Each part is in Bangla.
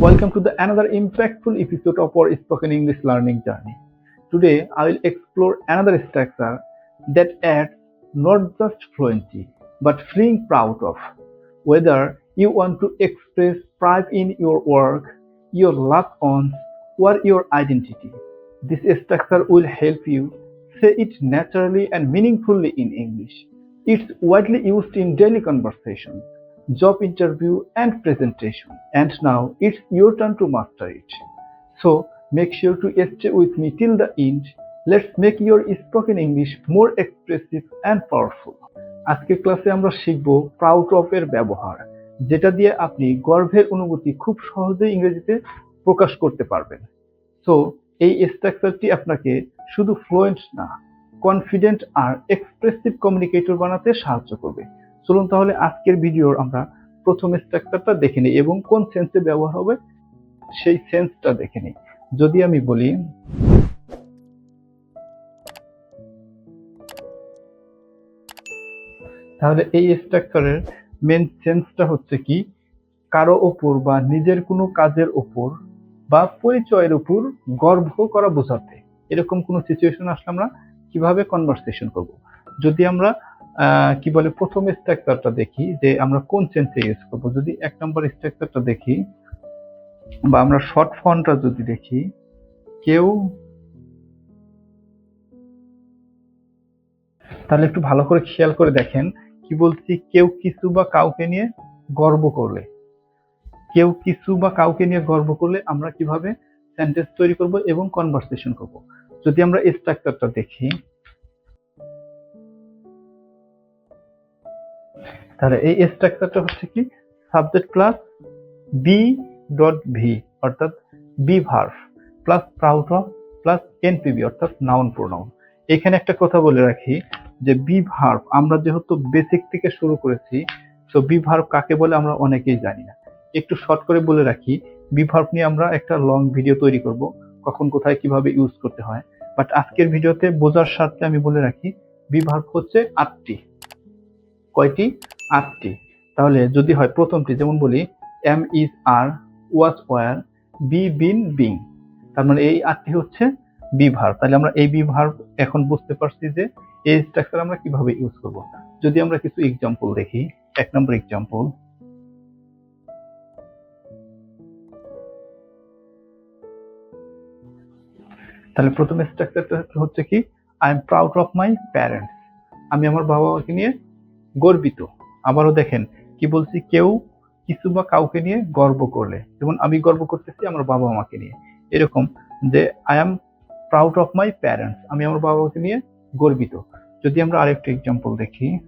Welcome to the another impactful episode of our spoken English learning journey. Today, I will explore another structure that adds not just fluency but feeling proud of. Whether you want to express pride in your work, your loved ones, or your identity, this structure will help you say it naturally and meaningfully in English. It's widely used in daily conversation, job interview, and presentation. And now it's your turn to master it. So make sure to stay with me till the end. Let's make your spoken English more expressive and powerful. আজকের ক্লাসে আমরা শিখব প্রাউড অফ এর ব্যবহার যেটা দিয়ে আপনি গর্বের অনুভূতি খুব সহজেই ইংরেজিতে প্রকাশ করতে পারবেন সো এই স্ট্রাকচারটি আপনাকে শুধু ফ্লুয়েন্ট না কনফিডেন্ট আর এক্সপ্রেসিভ কমিউনিকেটর বানাতে সাহায্য করবে চলুন তাহলে আজকের ভিডিওর আমরা প্রথম স্ট্রাকচারটা দেখে নিই এবং কোন সেন্সে ব্যবহার হবে সেই সেন্সটা দেখে নিই। যদি আমি বলি, তাহলে এই স্ট্রাকচারের মেন সেন্সটা হচ্ছে কি? কারও ওপর বা নিজের কোনো কাজের ওপর বা পরিচয়ের উপর গর্ব করা বোঝাতে। এরকম কোনো সিচুয়েশন আসলে আমরা কীভাবে কনভারসেশন করব? যদি আমরা কি বলে, প্রথম স্ট্রাকচারটা দেখি যে আমরা কোন সেন্সে ইউজ করব। যদি এক নম্বর স্ট্রাকচারটা দেখি বা আমরা শর্ট ফর্মটা যদি দেখি, কেউ তাহলে একটু ভালো করে খেয়াল করে দেখেন কি বলছি, কেউ কিছু বা কাউকে নিয়ে গর্ব করলে। কেউ কিছু বা কাউকে নিয়ে গর্ব করলে আমরা কীভাবে সেন্টেন্স তৈরি করব এবং কনভারসেশন করব। যদি আমরা স্ট্রাকচারটা দেখি তাহলে এই স্ট্রাকচারটা হচ্ছে কি? Subject plus B dot V অর্থাৎ be verb plus proud of plus NPB অর্থাৎ নাউন প্রোনাউন এখানে একটা কথা বলে রাখি যে বি ভার্ভ আমরা যেহেতু বেসিক থেকে শুরু করেছি তো বি ভার্ভ কাকে বলে আমরা অনেকেই জানি না। একটু শর্ট করে বলে রাখি বি ভার্ভ নিয়ে আমরা একটা লং ভিডিও তৈরি করব, কখন কোথায় কীভাবে ইউজ করতে হয়। বাট আজকের ভিডিওতে বোঝার স্বার্থে আমি বলে রাখি বি ভার্ভ হচ্ছে আটটি। কয়টি? আটটি। তাহলে যদি হয় প্রথমটি, যেমন বলি am is are was were be been being তার মানে এই আটটি হচ্ছে বি তাহলে আমরা এই বি এখন বুঝতে পারছি যে এই স্ট্রাকচার আমরা কীভাবে ইউজ করব। যদি আমরা কিছু এক্সাম্পল দেখি, এক নম্বর এক্সাম্পল তাহলে প্রথমে স্ট্রাকচারটা হচ্ছে কি I am proud of my parents আমি আমার বাবা মাকে নিয়ে গর্বিত। আবারও দেখেন, কি বলছি, কেউ কিছু বা কাউকে নিয়ে গর্ব করলে। যেমন আমি গর্ব করতেছি আমার বাবা মাকে নিয়ে। এরকম যে I am proud of my parents আমি আমার বাবা মাকে নিয়ে গর্বিত। যদি আমরা আরেকটা এক্সাম্পল দেখি।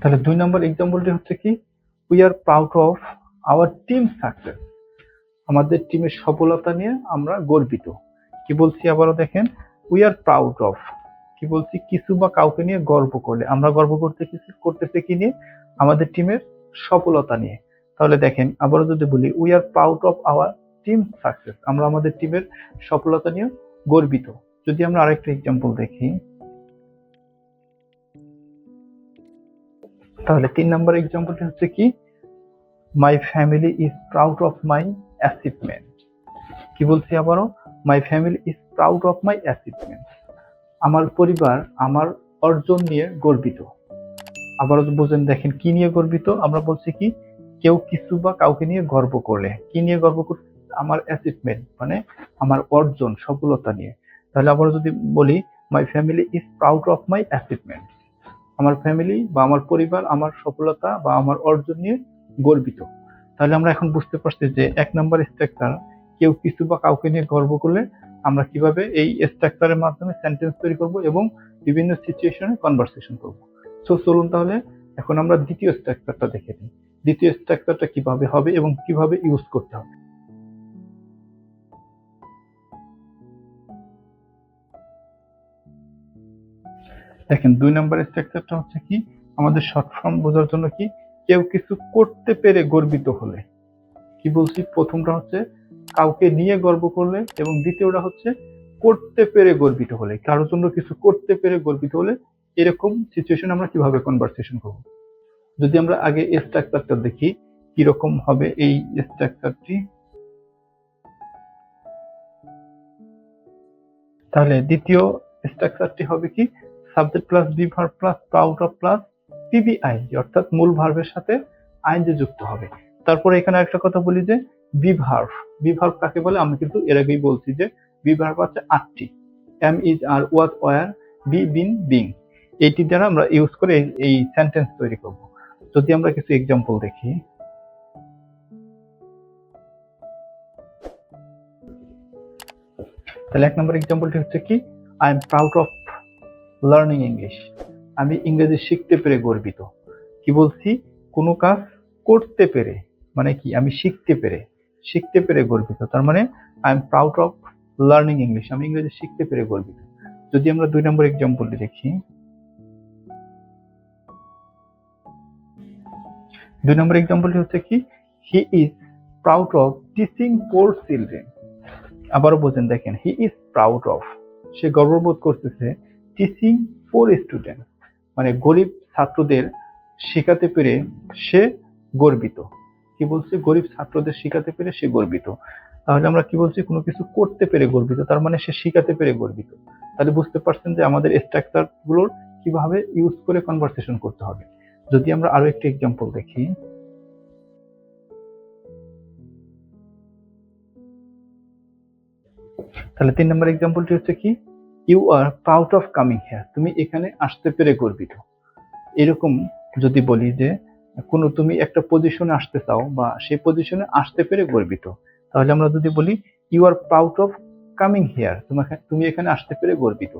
তাহলে দুই নম্বর এক্সাম্পলটি হচ্ছে কি? We are proud of our team success আমাদের টিমের সফলতা নিয়ে আমরা গর্বিত। কি বলছি আবারও দেখেন? উই আর প্রাউড অফ কি বলছি, কিছু বা কাউকে নিয়ে গর্ব করলে। আমরা গর্ব করতে কিছু করতেছে কি নিয়ে? আমাদের টিমের সফলতা নিয়ে। তাহলে দেখেন, আবারও যদি বলি we are proud of our team success আমরা আমাদের টিমের সফলতা নিয়ে গর্বিত। যদি আমরা আরেকটা এক্সাম্পল দেখি। তাহলে তিন নম্বর এক্সাম্পলটি হচ্ছে কি? My family is proud of my achievement কি বলছি আবারও? My family is proud of my achievement আমার পরিবার আমার অর্জন নিয়ে গর্বিত। আবারও বোঝেন, দেখেন কি নিয়ে গর্বিত? আমরা বলছি কি, কেউ কিছু বা কাউকে নিয়ে গর্ব করলে। কি নিয়ে গর্ব করছে আমার অ্যাচিভমেন্ট মানে আমার অর্জন, সফলতা নিয়ে। তাহলে আবার যদি বলি my family is proud of my achievement আমার ফ্যামিলি বা আমার পরিবার আমার সফলতা বা আমার অর্জন নিয়ে গর্বিত। তাহলে আমরা এখন বুঝতে পারছি যে এক নম্বর স্ট্রাকচার কেউ কিছু বা কাউকে নিয়ে গর্ব করলে আমরা কীভাবে এই স্ট্রাকচারের মাধ্যমে সেন্টেন্স তৈরি করব এবং বিভিন্ন সিচুয়েশনে কনভারসেশন করব। সো চলুন তাহলে এখন আমরা দ্বিতীয় স্ট্রাকচারটা দেখে নিই। দ্বিতীয় স্ট্রাকচারটা কীভাবে হবে এবং কীভাবে ইউজ করতে হবে? দেখেন, দুই নম্বর স্ট্রাকচারটা হচ্ছে কি? আমাদের শর্ট ফর্ম বোঝার জন্য কি? কেউ কিছু করতে পেরে গর্বিত হলে। কি বলছি? প্রথমটা হচ্ছে কাউকে নিয়ে গর্ব করলে এবং দ্বিতীয়টা হচ্ছে করতে পেরে গর্বিত হলে, কারোর জন্য কিছু করতে পেরে গর্বিত হলে এরকম সিচুয়েশন আমরা কীভাবে কনভারসেশন করব? যদি আমরা আগে স্ট্রাকচারটা দেখি, কীরকম হবে এই স্ট্রাকচারটি তাহলে দ্বিতীয় স্ট্রাকচারটি হবে কি? Subject plus be verb plus proud of plus PBI অর্থাৎ মূল ভার্বের সাথে আইনজে যুক্ত হবে। তারপরে এখানে একটা কথা বলি যে বি ভার্ব বি ভার্ব কাকে বলে? আমি কিন্তু এর আগেই বলছি যে বি ভার্ব আছে আটটি। Am is are was were be been being এইটি দ্বারা আমরা ইউজ করে এই সেন্টেন্স তৈরি করব। যদি আমরা কিছু এক্সাম্পল দেখি। তাহলে এক নম্বর এক্সাম্পলটি হচ্ছে কি? I am proud of learning English আমি ইংরেজি শিখতে পেরে গর্বিত। কি বলছি? কোনো কাজ করতে পেরে। মানে কি? আমি শিখতে পেরে। শিখতে পেরে গর্বিত। তার মানে I am proud of learning English আমি ইংরেজি শিখতে পেরে গর্বিত। যদি আমরা দুই নম্বর এক্সাম্পলটি দেখি। দুই নম্বর এক্সাম্পলটি হচ্ছে কি? He is proud of teaching poor children আবারও বোঝেন দেখেন হি ইজ প্রাউড অফ সে গর্ববোধ করতেছে টিচিং ফোর স্টুডেন্ট মানে গরিব ছাত্রদের শেখাতে পেরে সে গর্বিত। কি বলছে? গরিব ছাত্রদের শেখাতে পেরে সে গর্বিত। তাহলে আমরা কি বলছি? কোনো কিছু করতে পেরে গর্বিত। তার মানে সে শেখাতে পেরে গর্বিত। তাহলে বুঝতে পারছেন যে আমাদের স্ট্রাকচারগুলোর কীভাবে ইউজ করে কনভারসেশন করতে হবে। যদি আমরা আরও একটি এক্সাম্পল দেখি। তাহলে তিন নম্বর এক্সাম্পলটি হচ্ছে কি? You are proud of coming here তুমি এখানে আসতে পেরে গর্বিত। এরকম যদি বলি যে কোনো তুমি একটা পজিশনে আসতে চাও বা সেই পজিশনে আসতে পেরে গর্বিত। তাহলে আমরা যদি বলি you are proud of coming here তোমাকে, তুমি এখানে আসতে পেরে গর্বিত।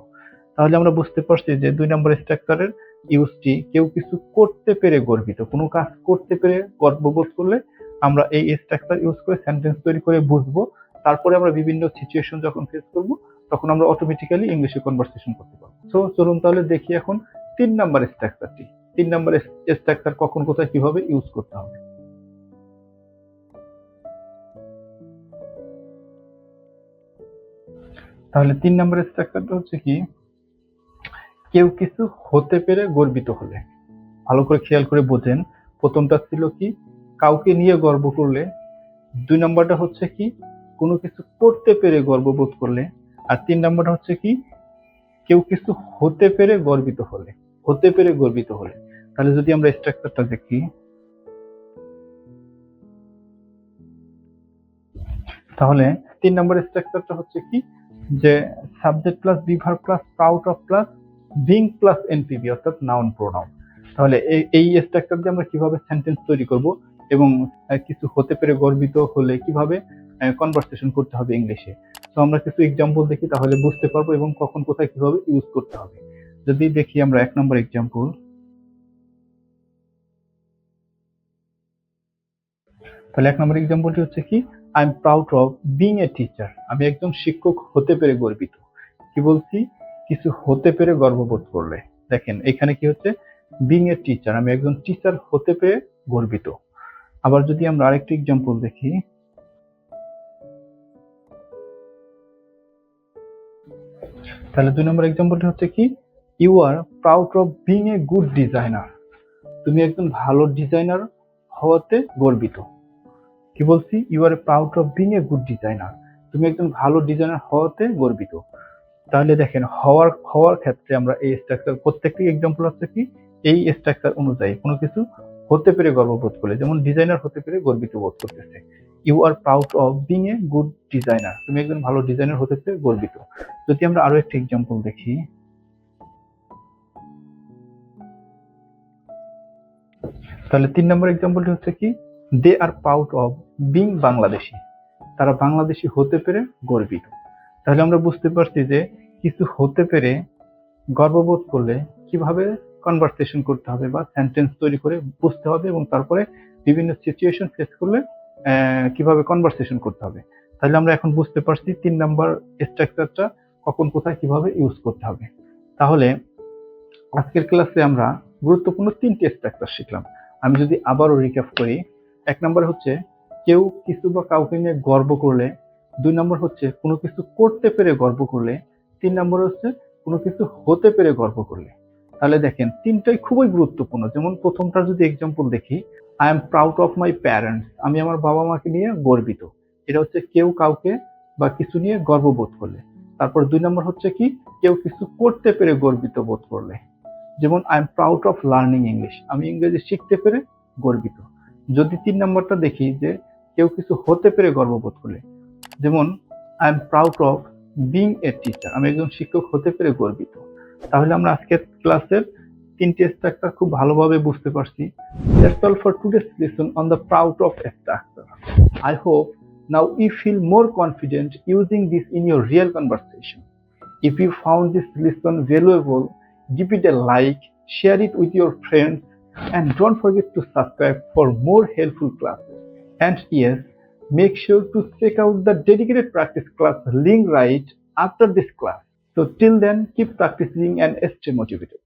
তাহলে আমরা বুঝতে পারছি যে দুই নম্বর স্ট্রাকচারের ইউজটি কেউ কিছু করতে পেরে গর্বিত। কোনো কাজ করতে পেরে গর্ববোধ করলে আমরা এই স্ট্রাকচার ইউজ করে সেন্টেন্স তৈরি করে বুঝব। তারপরে আমরা বিভিন্ন সিচুয়েশন যখন ফেস করব, তখন আমরা অটোমেটিক্যালি ইংলিশে কনভারসেশন করতে পারব। সো চলুন তাহলে দেখি এখন তিন নাম্বার স্ট্রাকচারটি তিন নাম্বার স্ট্রাকচার কখন, কোথায়, কীভাবে ইউজ করতে হবে। তাহলে তিন নাম্বার স্ট্রাকচারটা হচ্ছে কি, কেউ কিছু হতে পেরে গর্বিত হলে। ভালো করে খেয়াল করে বোঝেন। প্রথমটা ছিল কি, কাউকে নিয়ে গর্ব করলে। দুই নাম্বারটা হচ্ছে কি, কোনো কিছু করতে পেরে গর্ববোধ করলে। আর তিন নাম্বারটা হচ্ছে কি, কেউ কিছু হতে পেরে গর্বিত হলে। হতে পেরে গর্বিত হলে। তাহলে যদি আমরা স্ট্রাকচারটা দেখি, তাহলে তিন নম্বর স্ট্রাকচারটা হচ্ছে কি? যে subject plus be verb plus proud of plus being plus NPB অর্থাৎ নাউন প্রোনাউন তাহলে এই স্ট্রাকচার দিয়ে আমরা কীভাবে সেন্টেন্স তৈরি করব এবং কিছু হতে পেরে গর্বিত হলে কীভাবে কনভারসেশন করতে হবে ইংলিশে? তো আমরা কিছু এক্সাম্পল দেখি, তাহলে বুঝতে পারব এবং কখন কোথায় কীভাবে ইউজ করতে হবে। যদি দেখি আমরা এক নম্বর এক্সাম্পল তাহলে এক নম্বর এক্সাম্পলটি হচ্ছে কি? I am proud of being a teacher আমি একজন শিক্ষক হতে পেরে গর্বিত। কি বলছি? কিছু হতে পেরে গর্ববোধ করলে। দেখেন, এখানে কি হচ্ছে? বিং এ টিচার আমি একজন টিচার হতে পেরে গর্বিত। আবার যদি আমরা আরেকটি এক্সাম্পল দেখি। তাহলে দুই নম্বর এক্সাম্পলটি হচ্ছে কি? You are proud of being a good designer তুমি একজন ভালো ডিজাইনার হওয়াতে গর্বিত। কি বলছি? You are proud of being a good designer তুমি একজন ভালো ডিজাইনার হওয়াতে গর্বিত। তাহলে দেখেন, হওয়ার হওয়ার ক্ষেত্রে আমরা এই স্ট্রাকচার প্রত্যেকটি এক্সাম্পল হচ্ছে কি? এই স্ট্রাকচার অনুযায়ী কোনো কিছু হতে পেরে গর্ববোধ করলে, যেমন ডিজাইনার হতে পেরে গর্বিত বোধ করতেছে। You are proud of being a good designer তুমি একজন ভালো ডিজাইনার হতে পেরে গর্বিত। যদি আমরা আরও একটি এক্সাম্পল দেখি। তাহলে তিন নম্বর এক্সাম্পলটি হচ্ছে কি? They are proud of being Bangladeshi তারা বাংলাদেশি হতে পেরে গর্বিত। তাহলে আমরা বুঝতে পারছি যে কিছু হতে পেরে গর্ববোধ করলে কীভাবে কনভারসেশন করতে হবে বা সেন্টেন্স তৈরি করে বুঝতে হবে এবং তারপরে বিভিন্ন সিচুয়েশন ফেস করলে কীভাবে কনভারসেশন করতে হবে। তাহলে আমরা এখন বুঝতে পারছি তিন নাম্বার স্ট্রাকচারটা কখন, কোথায়, কীভাবে ইউজ করতে হবে। তাহলে আজকের ক্লাসে আমরা গুরুত্বপূর্ণ তিনটি স্ট্রাকচার শিখলাম। আমি যদি আবারও রিক্যাপ করি এক নম্বর হচ্ছে, কেউ কিছু বা কাউকে নিয়ে গর্ব করলে, দুই নম্বর হচ্ছে, কোনো কিছু করতে পেরে গর্ব করলে, তিন নম্বর হচ্ছে, কোনো কিছু হতে পেরে গর্ব করলে। তাহলে দেখেন, তিনটাই খুবই গুরুত্বপূর্ণ। যেমন প্রথমটা যদি এক্সাম্পল দেখি I am proud of my parents আমি আমার বাবা মাকে নিয়ে গর্বিত। এটা হচ্ছে কেউ কাউকে বা কিছু নিয়ে গর্ববোধ করলে। তারপর দুই নম্বর হচ্ছে কি, কেউ কিছু করতে পেরে গর্বিত বোধ করলে। যেমন I am proud of learning English আমি ইংরেজি শিখতে পেরে গর্বিত। যদি তিন নম্বরটা দেখি যে কেউ কিছু হতে পেরে গর্ববোধ করলে যেমন I am proud of being a teacher আমি একজন শিক্ষক হতে পেরে গর্বিত। তাহলে আমরা আজকের ক্লাসের তিনটি স্ট্রাকচার খুব ভালোভাবে বুঝতে পারছি। That's all for today's lesson on the proud of structure I hope now you feel more confident using this in your real conversation. If you found this lesson valuable, give it a like, share it with your friends and don't forget to subscribe for more helpful classes. And yes make sure to check out the dedicated practice class link right after this class. So till then keep practicing and stay motivated